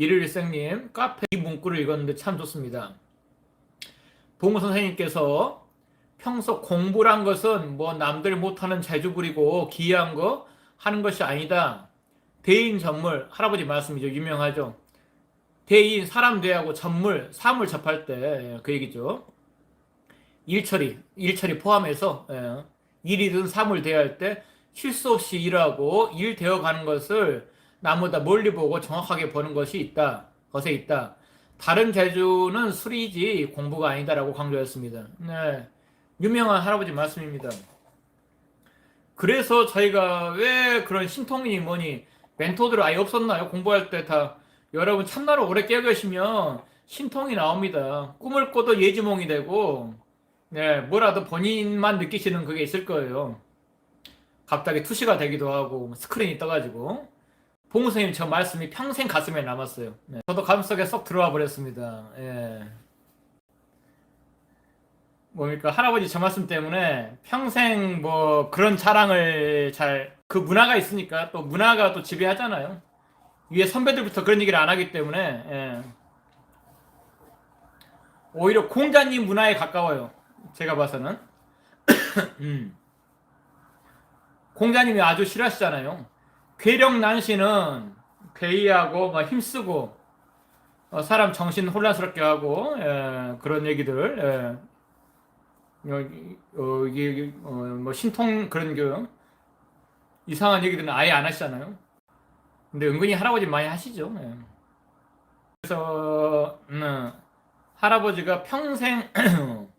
일일생님 카페 이 문구를 읽었는데 참 좋습니다. 봉 선생님께서 평소 공부란 것은 뭐 남들 못하는 재주 부리고 기이한 거 하는 것이 아니다. 대인 전물 할아버지 말씀이죠 유명하죠. 대인 사람 대하고 전물 사물 접할 때 그 얘기죠. 일처리 일처리 포함해서 예, 일이든 사물 대할 때 실수 없이 일하고 일 되어 가는 것을 나보다 멀리 보고 정확하게 보는 것이 있다. 것에 있다. 다른 재주는 술이지 공부가 아니다라고 강조했습니다. 네. 유명한 할아버지 말씀입니다. 그래서 저희가 왜 그런 신통이니 뭐니 멘토들 아예 없었나요? 공부할 때 다 여러분 참나로 오래 깨 계시면 신통이 나옵니다. 꿈을 꿔도 예지몽이 되고 네, 뭐라도 본인만 느끼시는 그게 있을 거예요. 갑자기 투시가 되기도 하고 스크린이 떠가지고 봉 선생님 저 말씀이 평생 가슴에 남았어요. 네, 저도 가슴 속에 쏙 들어와 버렸습니다. 예. 뭡니까 할아버지 저 말씀 때문에 평생 뭐 그런 자랑을 잘 그 문화가 있으니까 또 문화가 또 지배하잖아요. 위에 선배들부터 그런 얘기를 안 하기 때문에 예. 오히려 공자님 문화에 가까워요. 제가 봐서는 음. 공자님이 아주 싫어하시잖아요. 괴력난시는 괴이하고 막 힘쓰고 어, 사람 정신 혼란스럽게 하고 예, 그런 얘기들 예. 어, 이게 어, 뭐 신통 그런 그 이상한 얘기들은 아예 안 하시잖아요. 근데 은근히 할아버지 많이 하시죠. 예. 그래서 음, 할아버지가 평생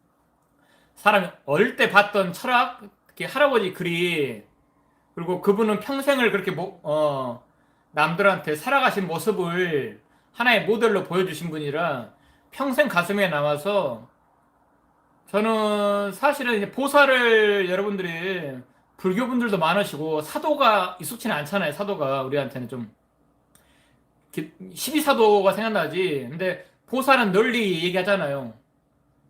사람이 어릴 때 봤던 철학, 할아버지 글이 그리고 그분은 평생을 그렇게 뭐, 어, 남들한테 살아가신 모습을 하나의 모델로 보여주신 분이라 평생 가슴에 남아서 저는 사실은 이제 보살을 여러분들이 불교분들도 많으시고 사도가 익숙치는 않잖아요. 사도가 우리한테는 좀 12사도가 생각나지. 근데 보살은 널리 얘기하잖아요.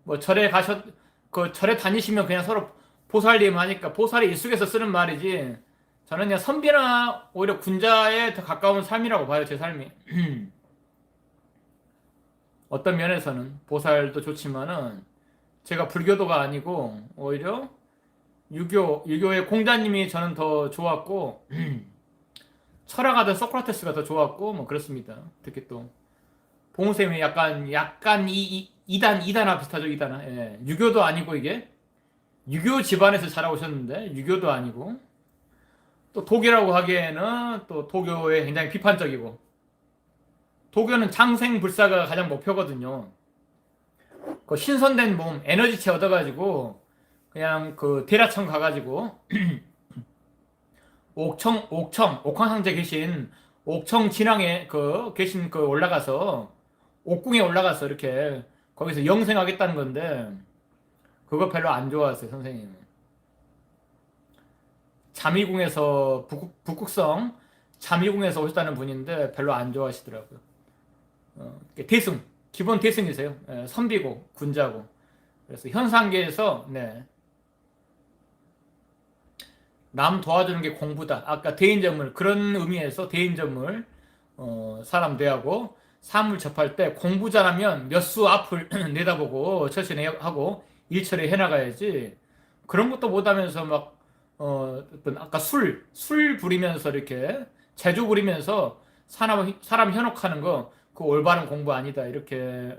뭐 절에 가셨 그 절에 다니시면 그냥 서로 보살님 하니까 보살이 일숙에서 쓰는 말이지. 저는 그냥 선비나 오히려 군자에 더 가까운 삶이라고 봐요. 제 삶이. 어떤 면에서는 보살도 좋지만은 제가 불교도가 아니고 오히려 유교 유교의 공자님이 저는 더 좋았고 철학하던 소크라테스가 더 좋았고 뭐 그렇습니다. 특히 또 봉쌤이 약간 약간 이, 이 이단 이단아 비슷하죠 이단아. 예. 유교도 아니고 이게 유교 집안에서 자라오셨는데 유교도 아니고 또 독이라고 하기에는 또 도교에 굉장히 비판적이고 도교는 장생불사가 가장 목표거든요. 그 신선된 몸 에너지체 얻어가지고 그냥 그 대라청 가가지고 옥청 옥청 옥황상제 계신 옥청 진앙에 그 계신 그 올라가서 옥궁에 올라가서 이렇게 거기서 영생하겠다는 건데 그거 별로 안 좋아하세요 선생님. 자미궁에서 북극, 북극성 자미궁에서 오셨다는 분인데 별로 안 좋아하시더라고요. 어, 대승 기본 대승이세요. 예, 선비고 군자고 그래서 현상계에서 네. 남 도와주는 게 공부다. 아까 대인전물 그런 의미에서 대인전물 어, 사람 대하고 사물 접할 때 공부 잘하면 몇 수 앞을 내다보고 처신하고 일처리 해나가야지 그런 것도 못하면서 막 어, 어떤 아까 술, 술 부리면서 이렇게 제조 부리면서 사람, 사람 현혹하는 거, 그 올바른 공부 아니다. 이렇게,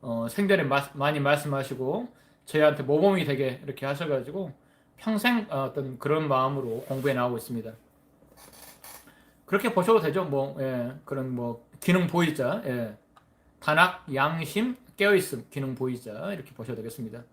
어, 생전에 마, 많이 말씀하시고, 저희한테 모범이 되게 이렇게 하셔가지고, 평생 어떤 그런 마음으로 공부해 나오고 있습니다. 그렇게 보셔도 되죠. 뭐, 예, 그런 뭐, 기능 보이자, 예. 단학, 양심, 깨어있음, 기능 보이자, 이렇게 보셔도 되겠습니다.